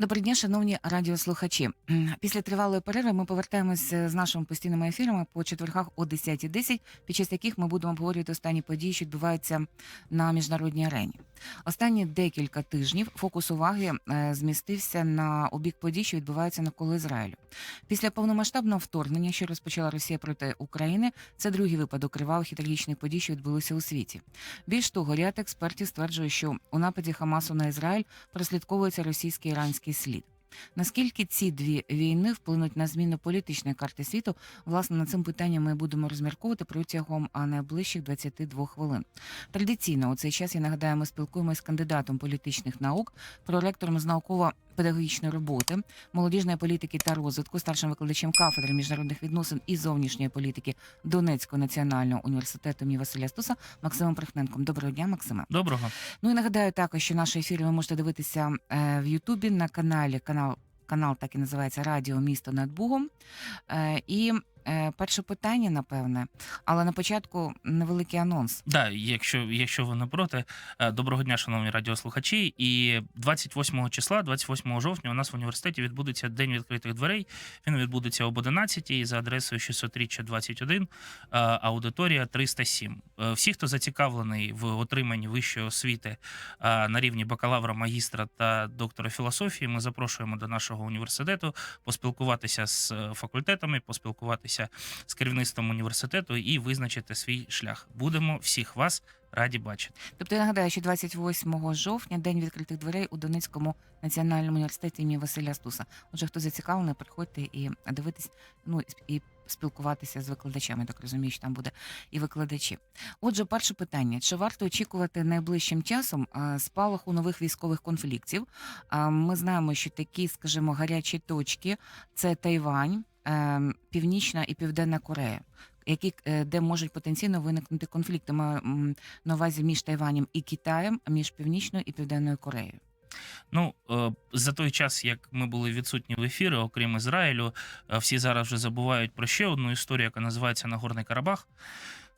Доброго дня, шановні радіослухачі. Після тривалої перерви ми повертаємося з нашими постійними ефірами по четвергах о 10.10, під час яких ми будемо обговорювати останні події, що відбуваються на міжнародній арені. Останні декілька тижнів фокус уваги е, змістився на обік подій, що відбуваються навколо Ізраїлю. Після повномасштабного вторгнення, що розпочала Росія проти України, це другий випадок кривавих і подій, що відбулися у світі. Більш того, ряд експертів стверджує, що у нападі Хамасу на Ізраїль прослідковується російський іранський слід. Наскільки ці дві війни вплинуть на зміну політичної карти світу? Власне, над цим питанням ми будемо розмірковувати протягом найближчих 22 хвилин. Традиційно у цей час я нагадаю, ми спілкуємося з кандидатом політичних наук, проректором з науково-педагогічної роботи, молодіжної політики та розвитку, старшим викладачем кафедри міжнародних відносин і зовнішньої політики Донецького національного університету імені Василя Стуса Максимом Прихненком. Доброго дня, Максиме. Доброго. Ну і нагадаю також, що наші ефіри ви можете дивитися е, в Ютубі на каналі канал. Канал так і називається Радіо Місто над Бугом. Е, і е, перше питання, напевне, але на початку невеликий анонс. Да, якщо, якщо ви не проти, е, доброго дня, шановні радіослухачі. І 28 числа, 28 жовтня, у нас в університеті відбудеться День відкритих дверей. Він відбудеться об 11 за адресою 600 21, е, аудиторія 307. Е, Всі, хто зацікавлений в отриманні вищої освіти е, на рівні бакалавра, магістра та доктора філософії, ми запрошуємо до нашого університету поспілкуватися з факультетами, поспілкуватися з керівництвом університету і визначити свій шлях. Будемо всіх вас раді бачити. Тобто я нагадаю, що 28 жовтня день відкритих дверей у Донецькому національному університеті імені Василя Стуса. Отже, хто зацікавлений, приходьте і дивитись, ну і спілкуватися з викладачами. Так розумію, що там буде і викладачі. Отже, перше питання: чи варто очікувати найближчим часом спалаху нових військових конфліктів? Ми знаємо, що такі, скажімо, гарячі точки це Тайвань, Північна і Південна Корея. Які е, де можуть потенційно виникнути конфлікти на увазі між Тайванем і Китаєм, а між Північною і Південною Кореєю? Ну е, за той час, як ми були відсутні в ефірі, окрім Ізраїлю, е, всі зараз вже забувають про ще одну історію, яка називається Нагорний Карабах.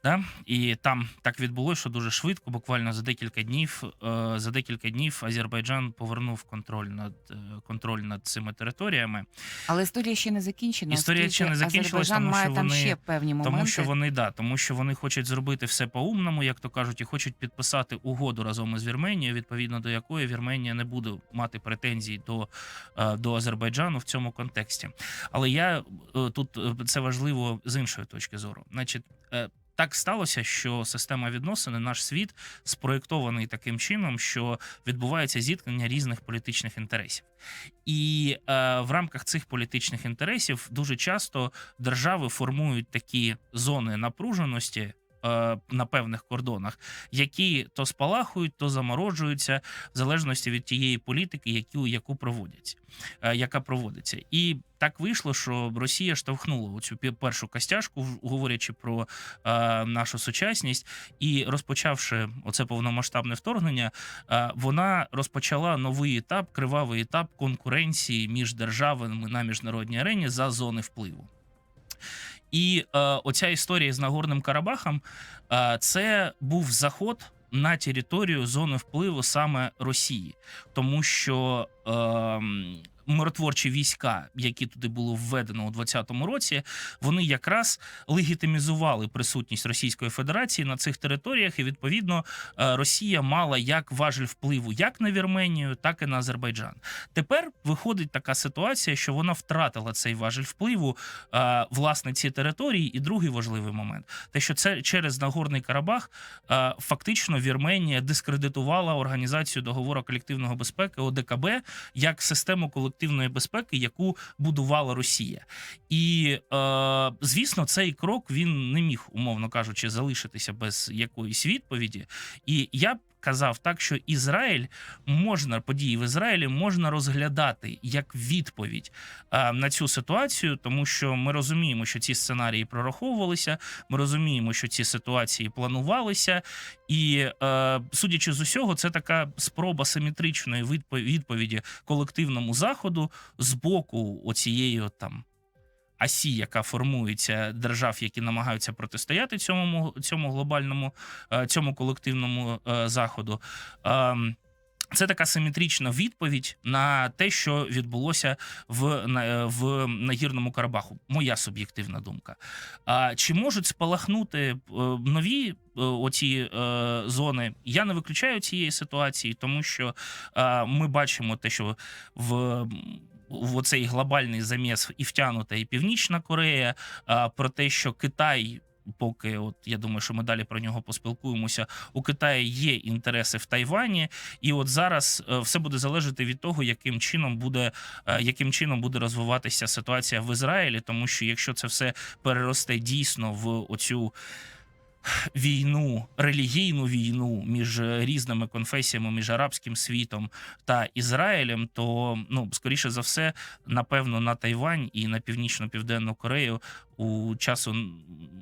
Да? І там так відбулося, що дуже швидко, буквально за декілька днів, е, за декілька днів Азербайджан повернув контроль над е, контроль над цими територіями. Але історія ще не закінчена. Історія ще не закінчилась, Азербайджан тому має що там вони- ще певні моменти. Тому що вони да, тому що вони хочуть зробити все по-умному, як то кажуть, і хочуть підписати угоду разом із Вірменією, відповідно до якої Вірменія не буде мати претензій до, е, до Азербайджану в цьому контексті. Але я тут це важливо з іншої точки зору. Значить, так сталося, що система відносин, наш світ спроєктований таким чином, що відбувається зіткнення різних політичних інтересів. І е, в рамках цих політичних інтересів дуже часто держави формують такі зони напруженості. Е, На певних кордонах, які то спалахують, то заморожуються, в залежності від тієї політики, яку, яку проводять, е, яка проводиться, і так вийшло, що Росія штовхнула пі- першу костяшку, говорячи про е, нашу сучасність, і розпочавши оце повномасштабне вторгнення, е, вона розпочала новий етап, кривавий етап конкуренції між державами на міжнародній арені за зони впливу. І е, оця історія з Нагорним Карабахом е, це був заход на територію зони впливу саме Росії, тому що е, миротворчі війська, які туди було введено у 2020 році, вони якраз легітимізували присутність Російської Федерації на цих територіях, і відповідно е, Росія мала як важель впливу як на Вірменію, так і на Азербайджан. Тепер виходить така ситуація, що вона втратила цей важель впливу е, власне ці території. І другий важливий момент те, що це через Нагорний Карабах е, фактично Вірменія дискредитувала організацію договору колективного безпеки ОДКБ як систему колективної безпеки, яку будувала Росія. І е, звісно, цей крок він не міг, умовно кажучи, залишитися без якоїсь відповіді. І я б казав так, що Ізраїль можна події в Ізраїлі можна розглядати як відповідь на цю ситуацію, тому що ми розуміємо, що ці сценарії прораховувалися. Ми розуміємо, що ці ситуації планувалися, і е, судячи з усього, це така спроба симетричної відпо- відповіді колективному заходу з боку оцієї там. Асі, яка формується держав, які намагаються протистояти цьому цьому глобальному, е, цьому колективному е, заходу. Ем, Це така симетрична відповідь на те, що відбулося в, на, в нагірному Карабаху. Моя суб'єктивна думка. А чи можуть спалахнути е, нові е, оці е, зони? Я не виключаю цієї ситуації, тому що е, ми бачимо те, що в. В оцей глобальний заміс і втягнута і Північна Корея, про те, що Китай, поки от я думаю, що ми далі про нього поспілкуємося, у Китаї є інтереси в Тайвані, і от зараз е, все буде залежати від того, яким чином буде е, яким чином буде розвиватися ситуація в Ізраїлі, тому що якщо це все переросте дійсно в оцю. Війну, релігійну війну між різними конфесіями, між арабським світом та Ізраїлем, то ну скоріше за все, напевно, на Тайвань і на північно-південну Корею у часу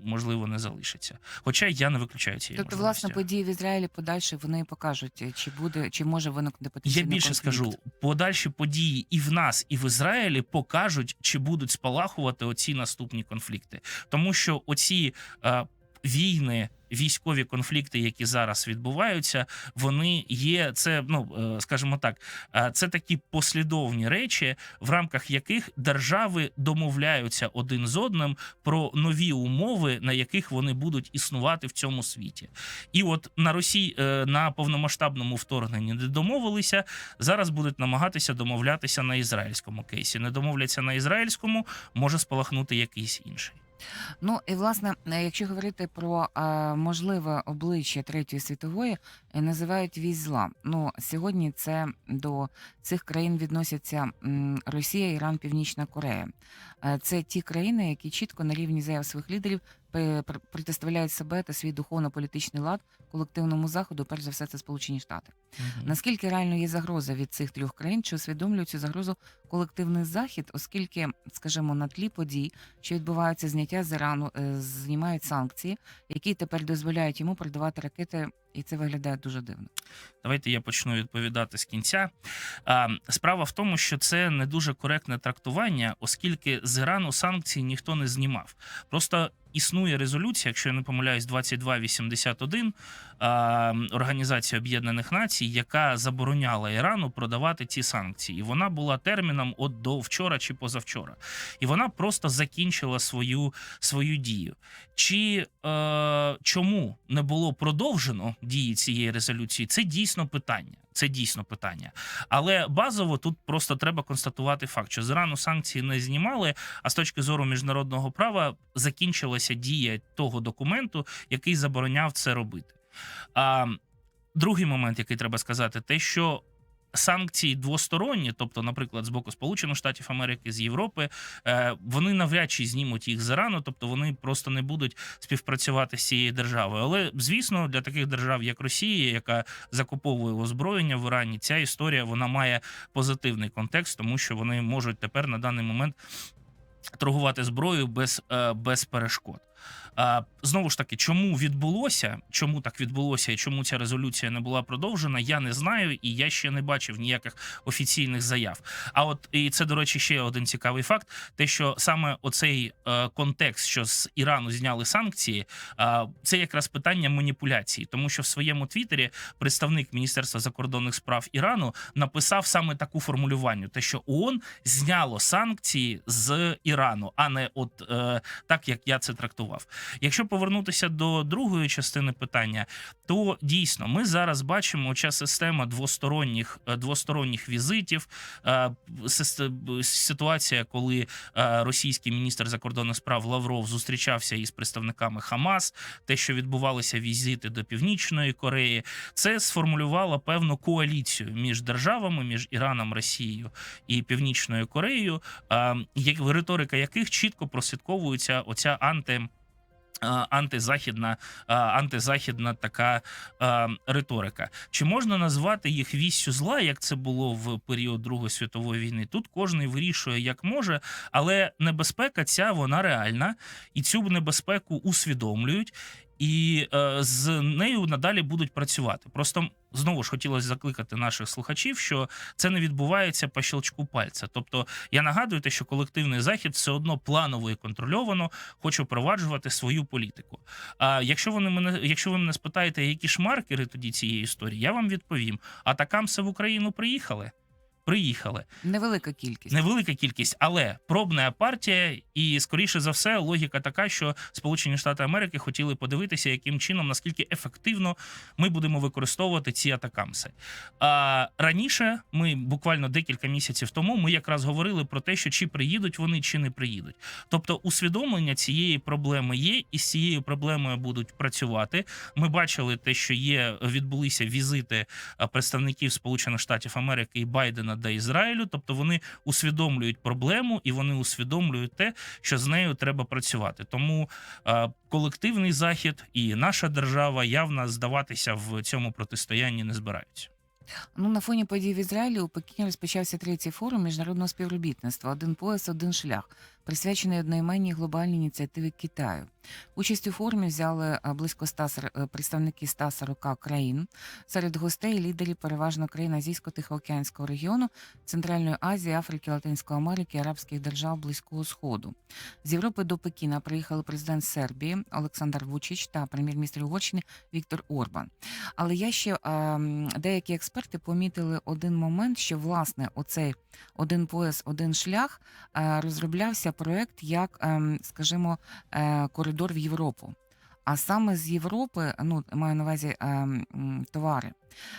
можливо не залишиться. Хоча я не виключаю цієї Тобто, можливості. власне, події в Ізраїлі подальше вони покажуть, е, чи буде, чи може виникнути Я більше конфлікт. скажу, подальші події і в нас, і в Ізраїлі покажуть, чи будуть спалахувати оці наступні конфлікти, тому що оці е, війни. Військові конфлікти, які зараз відбуваються, вони є. Це ну е, скажімо так, е, це такі послідовні речі, в рамках яких держави домовляються один з одним про нові умови, на яких вони будуть існувати в цьому світі. І от на Росії е, на повномасштабному вторгненні не домовилися. Зараз будуть намагатися домовлятися на ізраїльському кейсі. Не домовляться на ізраїльському, може спалахнути якийсь інший. Ну і власне, е, якщо говорити про е, можливе обличчя третьої світової, е, називають вісь зла. Ну сьогодні це до цих країн відносяться Росія, Іран, Північна Корея. Е, Це ті країни, які чітко на рівні заяв своїх лідерів протиставляють себе та свій духовно-політичний лад колективному заходу. Перш за все, це Сполучені Штати. Наскільки реально є загроза від цих трьох країн? Чи усвідомлює цю загрозу колективний захід, оскільки, скажімо, на тлі подій, що відбуваються зняття з Ірану, е, знімають санкції, які тепер дозволяють йому продавати ракети, і це виглядає дуже дивно. Давайте я почну відповідати з кінця. Справа в тому, що це не дуже коректне трактування, оскільки з Ірану санкції ніхто не знімав. Просто існує резолюція, якщо я не помиляюсь, 2281 а, Організації Об'єднаних Націй, яка забороняла Ірану продавати ці санкції. І вона була терміном от до вчора чи позавчора. І вона просто закінчила свою, свою дію. Чи е, чому не було продовжено дії цієї резолюції? Це дійсно питання. Це дійсно питання. Але базово тут просто треба констатувати факт, що з Ірану санкції не знімали. А з точки зору міжнародного права закінчилася дія того документу, який забороняв це робити. А другий момент, який треба сказати, те, що санкції двосторонні, тобто, наприклад, з боку Сполучених Штатів Америки, з Європи, е, вони навряд чи знімуть їх з Ірану, тобто вони просто не будуть співпрацювати з цією державою. Але звісно, для таких держав, як Росія, яка закуповує озброєння в Ірані, ця історія вона має позитивний контекст, тому що вони можуть тепер на даний момент торгувати зброєю без, е, без перешкод. Знову ж таки, чому відбулося, чому так відбулося і чому ця резолюція не була продовжена, я не знаю, і я ще не бачив ніяких офіційних заяв. А от і це, до речі, ще один цікавий факт: те, що саме оцей е, контекст, що з Ірану зняли санкції, це якраз питання маніпуляції, тому що в своєму твіттері представник Міністерства закордонних справ Ірану написав саме таку формулювання: те, що ООН зняло санкції з Ірану, а не от е, так, як я це трактував. Якщо повернутися до другої частини питання, то дійсно ми зараз бачимо ця система двосторонніх е, двосторонніх візитів. е, Ситуація, коли е, російський міністр закордонних справ Лавров зустрічався із представниками Хамас, те, що відбувалися візити до Північної Кореї, це сформулювало певну коаліцію між державами, між Іраном, Росією і Північною Кореєю, е, як риторика яких чітко прослідковується оця анти. Антизахідна, антизахідна така риторика. Чи можна назвати їх вісю зла, як це було в період Другої світової війни? Тут кожен вирішує як може, але небезпека ця вона реальна, і цю небезпеку усвідомлюють. І е, з нею надалі будуть працювати. Просто знову ж хотілося закликати наших слухачів, що це не відбувається по щелчку пальця. Тобто, я нагадую, те, що колективний захід все одно планово і контрольовано хоче впроваджувати свою політику. А якщо вони мене, якщо ви мене спитаєте, які ж маркери тоді цієї історії, я вам відповім: атакамси в Україну приїхали. Приїхали Невелика кількість. невелика кількість, але пробна партія, і скоріше за все, логіка така, що Сполучені Штати Америки хотіли подивитися, яким чином наскільки ефективно ми будемо використовувати ці атакамси. А раніше ми буквально декілька місяців тому ми якраз говорили про те, що чи приїдуть вони, чи не приїдуть. Тобто, усвідомлення цієї проблеми є, і з цією проблемою будуть працювати. Ми бачили те, що є відбулися візити представників Сполучених Штатів Америки і Байдена до Ізраїлю. Тобто вони усвідомлюють проблему і вони усвідомлюють те, що з нею треба працювати. Тому а, колективний захід і наша держава явно здаватися в цьому протистоянні не збираються. Ну, на фоні подій в Ізраїлі у Пекіні розпочався третій форум міжнародного співробітництва Один пояс, один шлях, присвячений одноіменній глобальній ініціативі Китаю. Участь у форумі взяли близько 100 е, представники 140 країн. Серед гостей лідерів переважно країн Азійсько-Тихоокеанського регіону, Центральної Азії, Африки, Латинської Америки, арабських держав Близького Сходу. З Європи до Пекіна приїхали президент Сербії Олександр Вучич та прем'єр-міністр Угорщини Віктор Орбан. Але я ще ем, деякі експерти помітили один момент, що власне оцей один пояс, один шлях е, розроблявся проект як, ем, скажімо, е, коридор в Європу. А саме з Європи, ну маю на увазі е, товари.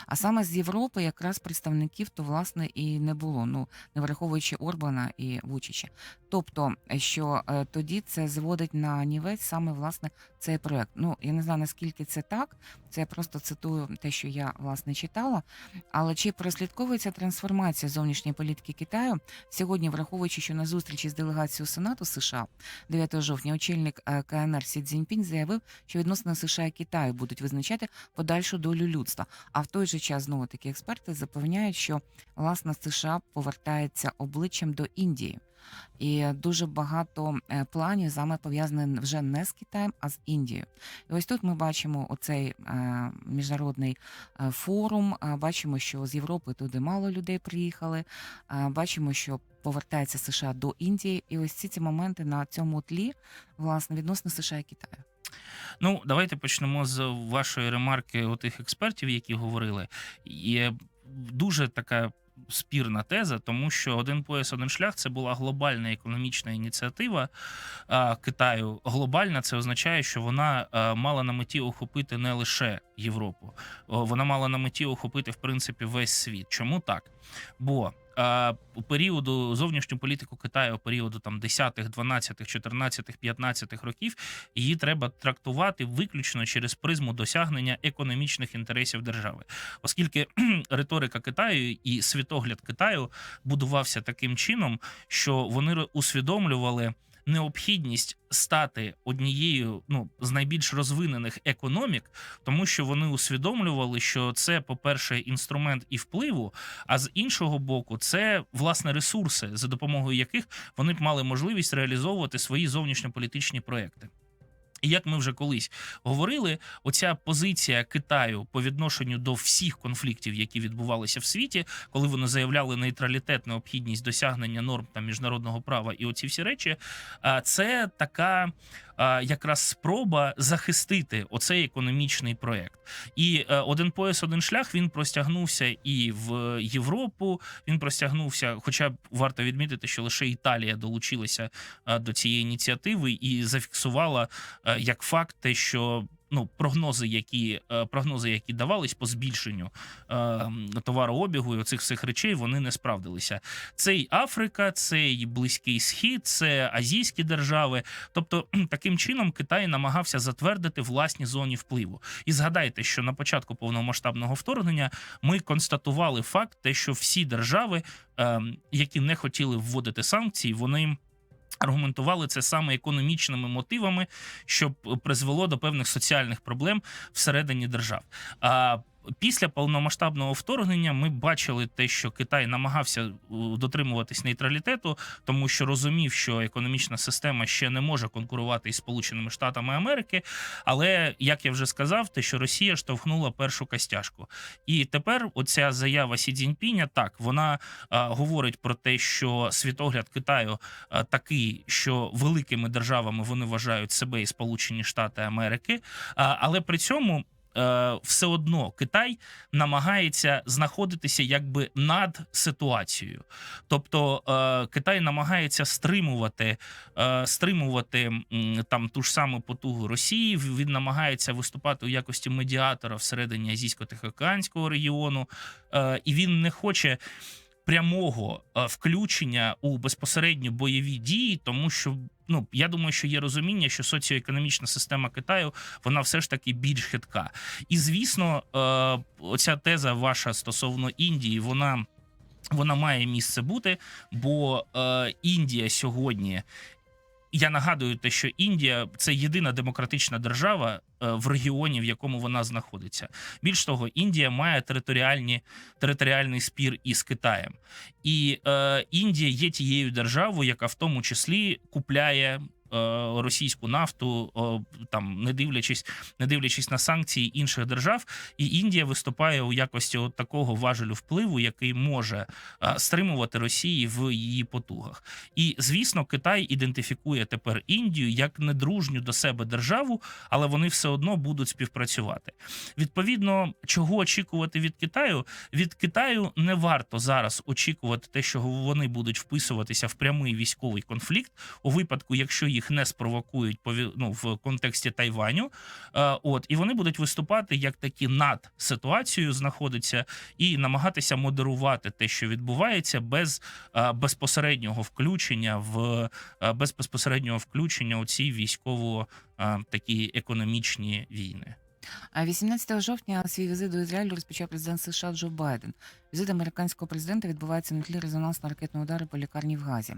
А саме з Європи якраз представників то власне і не було. Ну не враховуючи Орбана і Вучича. Тобто, що е, тоді це зводить на нівець саме власне цей проект. Ну я не знаю наскільки це так. Це я просто цитую те, що я власне читала. Але чи прослідковується трансформація зовнішньої політики Китаю сьогодні, враховуючи, що на зустрічі з делегацією Сенату США 9 жовтня очільник е, КНР Сі Цзіньпінь заявив, що відносини США і Китаю будуть визначати подальшу долю людства. А в той же час знову такі експерти запевняють, що власне США повертається обличчям до Індії. І дуже багато е, планів саме пов'язані вже не з Китаєм, а з Індією. І ось тут ми бачимо оцей е, міжнародний е, форум. Бачимо, що з Європи туди мало людей приїхали. Бачимо, що повертається США до Індії. І ось ці ці моменти на цьому тлі власне відносно США і Китаю. Ну, давайте почнемо з вашої ремарки у тих експертів, які говорили. Є дуже така спірна теза, тому що один пояс, один шлях це була глобальна економічна ініціатива а, Китаю. Глобальна це означає, що вона а, мала на меті охопити не лише Європу, вона мала на меті охопити в принципі весь світ. Чому так? Бо у періоду зовнішню політику Китаю, періоду там 10-х, 12-х, 14-х, 15-х років, її треба трактувати виключно через призму досягнення економічних інтересів держави, оскільки риторика Китаю і світогляд Китаю будувався таким чином, що вони усвідомлювали. Необхідність стати однією ну з найбільш розвинених економік, тому що вони усвідомлювали, що це, по-перше, інструмент і впливу, а з іншого боку, це власне ресурси, за допомогою яких вони б мали можливість реалізовувати свої зовнішньополітичні проекти. І як ми вже колись говорили, оця позиція Китаю по відношенню до всіх конфліктів, які відбувалися в світі, коли вони заявляли нейтралітет, необхідність досягнення норм та міжнародного права, і оці всі речі, це така якраз спроба захистити оцей економічний проект. І е, один пояс, один шлях він простягнувся і в Європу. Він простягнувся, хоча б варто відмітити, що лише Італія долучилася е, до цієї ініціативи і зафіксувала е, як факт те, що. Ну, прогнози, які е, прогнози, які давались по збільшенню е, товарообігу і оцих всіх речей, вони не справдилися. Це й Африка, це й Близький Схід, це азійські держави. Тобто, таким чином Китай намагався затвердити власні зоні впливу. І згадайте, що на початку повномасштабного вторгнення ми констатували факт, те, що всі держави, ем, які не хотіли вводити санкції, вони. Аргументували це саме економічними мотивами, що призвело до певних соціальних проблем всередині держав. А Після повномасштабного вторгнення ми бачили те, що Китай намагався е, дотримуватись нейтралітету, тому що розумів, що економічна система ще не може конкурувати із Сполученими Штатами Америки. Але як я вже сказав, те, що Росія штовхнула першу костяшку, і тепер оця заява Сі Цзіньпіня, так вона а, говорить про те, що світогляд Китаю а, такий, що великими державами вони вважають себе і Сполучені Штати Америки, а, але при цьому. Е, Все одно Китай намагається знаходитися якби над ситуацією, тобто е, Китай намагається стримувати, е, стримувати там ту ж саму потугу Росії. Він намагається виступати у якості медіатора всередині азійсько-тихоокеанського регіону, і він не хоче прямого включення у безпосередньо бойові дії, тому що ну я думаю, що є розуміння, що соціоекономічна система Китаю вона все ж таки більш хитка. І звісно, е, оця теза ваша стосовно Індії, вона. Вона має місце бути, бо е, Індія сьогодні. Я нагадую те, що Індія це єдина демократична держава е, в регіоні, в якому вона знаходиться. Більш того, Індія має територіальні територіальний спір із Китаєм, і е, Індія є тією державою, яка в тому числі купляє. Е, Російську нафту, там не дивлячись, не дивлячись на санкції інших держав, і Індія виступає у якості от такого важелю впливу, який може е, стримувати Росії в її потугах. І звісно, Китай ідентифікує тепер Індію як недружню до себе державу, але вони все одно будуть співпрацювати. Відповідно, чого очікувати від Китаю? Від Китаю не варто зараз очікувати те, що вони будуть вписуватися в прямий військовий конфлікт у випадку, якщо їх не спровокують ну, в контексті Тайваню. Е, От і вони будуть виступати як такі над ситуацією, знаходиться і намагатися модерувати те, що відбувається, без е, безпосереднього включення в е, без безпосереднього включення у ці військово такі економічні війни. А 18 жовтня свій візит до Ізраїлю розпочав президент США Джо Байден. Візит американського президента відбувається на тлі резонансно-ракетного удару по лікарні в Газі.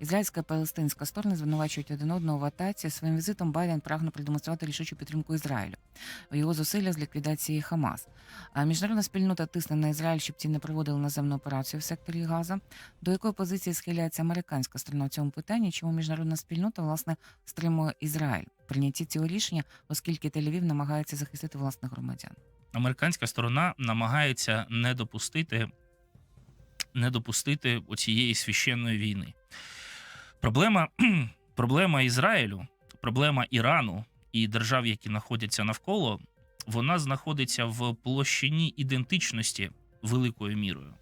Ізраїльська і палестинська сторони звинувачують один одного в атаці. Своїм візитом Байден прагне продемонструвати рішучу підтримку Ізраїлю в його зусилля з ліквідації Хамас. А міжнародна спільнота тисне на Ізраїль, щоб ті не проводили наземну операцію в секторі Газа. До якої позиції схиляється американська сторона в цьому питанні? Чому міжнародна спільнота власне стримує Ізраїль прийнятті цього рішення, оскільки Тель-Авів намагається захистити власних громадян? Американська сторона намагається не допустити, не допустити оцієї священної війни. Проблема, проблема Ізраїлю, проблема Ірану і держав, які знаходяться навколо, вона знаходиться в площині ідентичності великою мірою.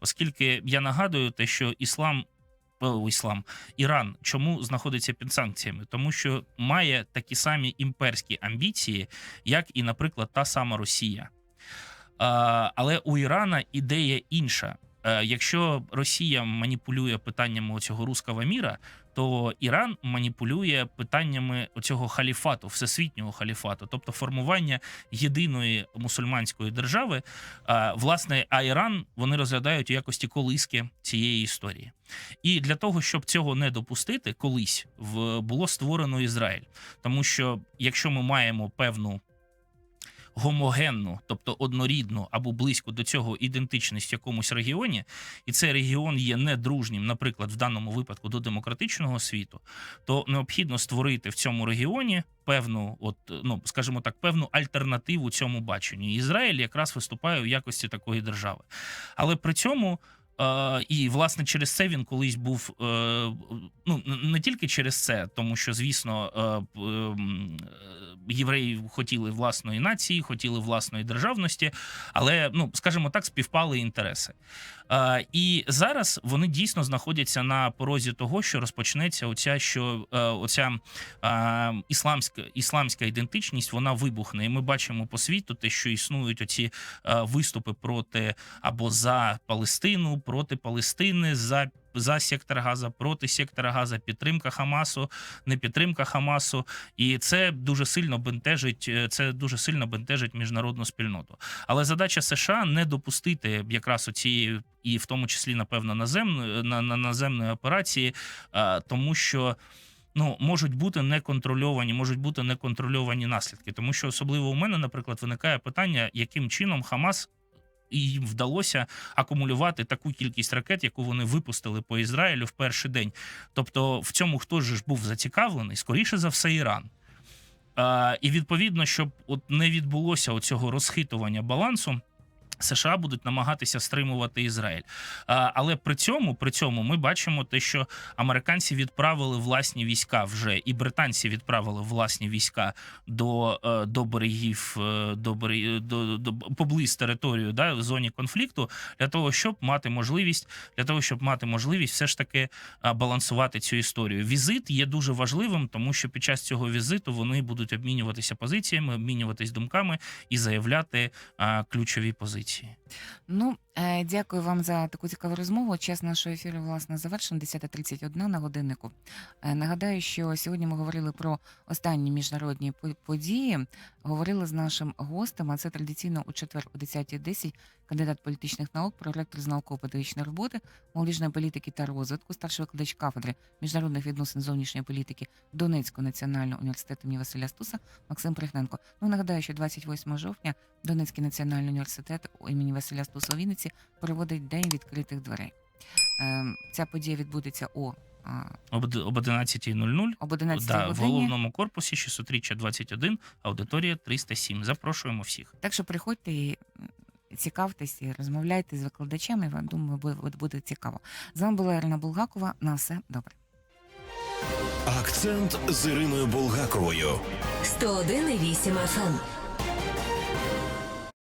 Оскільки я нагадую те, що іслам. Іслам Іран чому знаходиться під санкціями? Тому що має такі самі імперські амбіції, як і, наприклад, та сама Росія. Але у Ірана ідея інша. Е, Якщо Росія маніпулює питаннями цього руского міра, то Іран маніпулює питаннями цього халіфату, всесвітнього халіфату, тобто формування єдиної мусульманської держави. Власне, а Іран вони розглядають у якості колиски цієї історії. І для того, щоб цього не допустити, колись в було створено Ізраїль, тому що якщо ми маємо певну гомогенну, тобто однорідну або близько до цього ідентичність в якомусь регіоні, і цей регіон є недружнім, наприклад, в даному випадку до демократичного світу, то необхідно створити в цьому регіоні певну, от ну скажімо так, певну альтернативу цьому баченню. Ізраїль якраз виступає в якості такої держави, але при цьому. Е, і власне через це він колись був е, ну не тільки через це, тому що звісно е, ем, е, євреї хотіли власної нації, хотіли власної державності, але ну скажімо так, співпали інтереси. Е, І зараз вони дійсно знаходяться на порозі того, що розпочнеться оця що е, оця е, ісламська ісламська ідентичність, вона вибухне. І ми бачимо по світу те, що існують оці е, виступи проти або за Палестину, проти Палестини, за. За сектор Газа, проти сектора Газа, підтримка Хамасу, не підтримка Хамасу, і це дуже сильно бентежить. е, Це дуже сильно бентежить міжнародну спільноту. Але задача США не допустити якраз оцієї, і в тому числі, напевно, наземної на, на наземної операції, а, тому що. ну можуть бути неконтрольовані, можуть бути неконтрольовані наслідки. Тому що особливо у мене, наприклад, виникає питання, яким чином Хамас. І їм вдалося акумулювати таку кількість ракет, яку вони випустили по Ізраїлю в перший день. Тобто, в цьому хто ж був зацікавлений, скоріше за все, Іран. А, і відповідно, щоб от не відбулося оцього розхитування балансу. США будуть намагатися стримувати Ізраїль, але при цьому при цьому ми бачимо те, що американці відправили власні війська вже, і британці відправили власні війська до, е, до берегів е, до, бере- до, до поблизь територію, да, в зоні конфлікту, для того, щоб мати можливість, для того, щоб мати можливість все ж таки балансувати цю історію. Візит є дуже важливим, тому що під час цього візиту вони будуть обмінюватися позиціями, обмінюватись думками і заявляти ключові позиції. 그. Ну, е, дякую вам за таку цікаву розмову. Час нашого ефіру, власне, завершено 10.31 на годиннику. Е, Нагадаю, що сьогодні ми говорили про останні міжнародні по- події. Говорили з нашим гостем, а це традиційно у четвер о 10.10 кандидат політичних наук, проректор з науково-педагогічної роботи, молодіжної політики та розвитку, старший викладач кафедри міжнародних відносин зовнішньої політики Донецького національного університету імені Василя Стуса Максим Пригненко. Ну, нагадаю, що 28 жовтня Донецький національний університет імені Василя Стуса у Вінниці проводить День відкритих дверей. Ем, Ця подія відбудеться о, Об, об 11.00 об 11 да, в головному корпусі 600 21, аудиторія 307. Запрошуємо всіх. Так що приходьте і і розмовляйте з викладачами. Я думаю, буде, буде цікаво. З вами була Ірина Булгакова. На все добре. Акцент з Іриною Булгаковою. 101,8 FM.